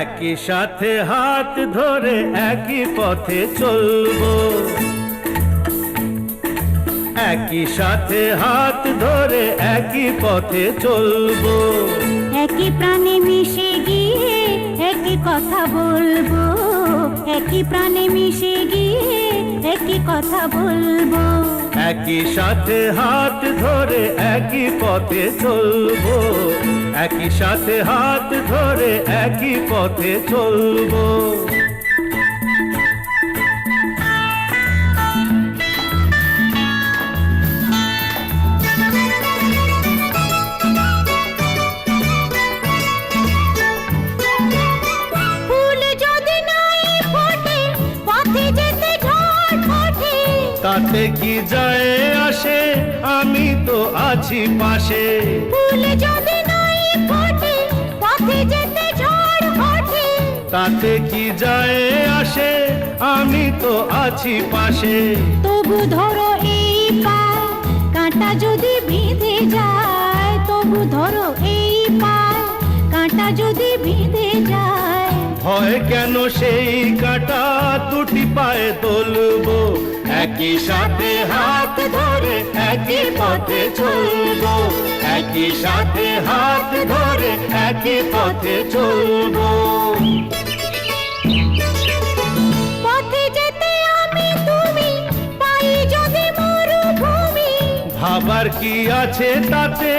একই সাথে হাত ধরে একই পথে চলবো। একই সাথে হাত ধরে একই পথে চলবো। একই প্রাণে মিশে গিয়ে একই কথা বলব। একই প্রাণে মিশে গিয়ে একই কথা বলব। একই সাথে হাত ধরে একই পথে চলবো একই সাথে হাত ধরে একই পথে চলবো। তাতে কি যায় আসে? আমি তো আছি পাশে। যদি নাই ফোটে পথে যেতে ঝড় ওঠে তাতে কি যায় আসে? আমি তো আছি পাশে। তবু ধরো এই পা কাঁটা যদি বিঁধে যায় তবু ধরো এই পা কাঁটা যদি বিঁধে যায়। হয় কেন সেই কাঁটা? দুটি পায়ে তুলবো। একই সাথে হাত ধরে একই পথে চলবো। একই সাথে হাত ধরে একই পথে চলবো। পথে যেতে আমি তুমি পাই যদি মরুভূমি। ভাবার কি আছে তাতে?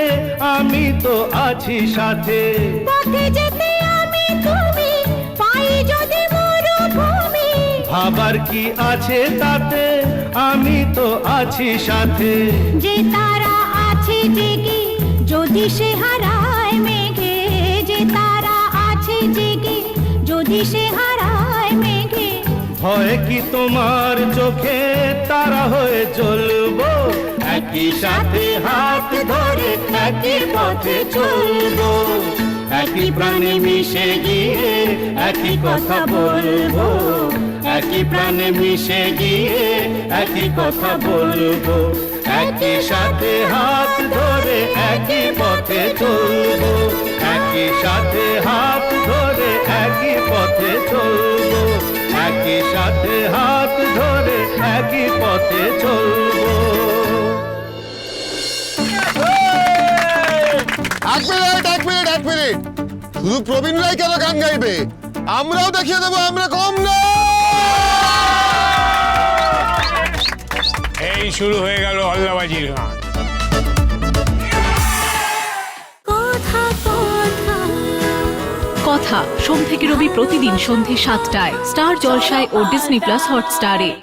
আমি তো আছি সাথে। পথে যেতে আমি তুমি পাই যদি মরুভূমি। ভাবার কি আছে তাতে? আমি তো আছি সাথে। যে তারা আছে জেগে যদি সে হারায় মেঘে যে তারা আছে জেগে যদি সে হারায় মেঘে। হয় কি তোমার চোখে? তারা হয়ে চলবো। একই সাথে হাত ধরে একই পথে চলবো। একই প্রাণে মিশে গিয়ে একই কথা বলব। একই প্রাণে মিশে গিয়ে একই কথা বলব, একই সাথে হাত ধরে একই পথে চলবো, একই সাথে হাত ধরে একই পথে চলবো, একই সাথে হাত ধরে একই পথে চলবো। এক মিনিট এক মিনিট এক মিনিট। শুধু প্রবীণ রায় কেন গান গাইবে? আমরাও দেখিয়ে দেবো, আমরা কম। শুরু হয়ে গেল হল্লাবাজির গান। কথা কথা। কথা সোম থেকে রবি প্রতিদিন সন্ধে সাতটায়। স্টার জলসায় ও ডিসনি প্লাস হটস্টারে।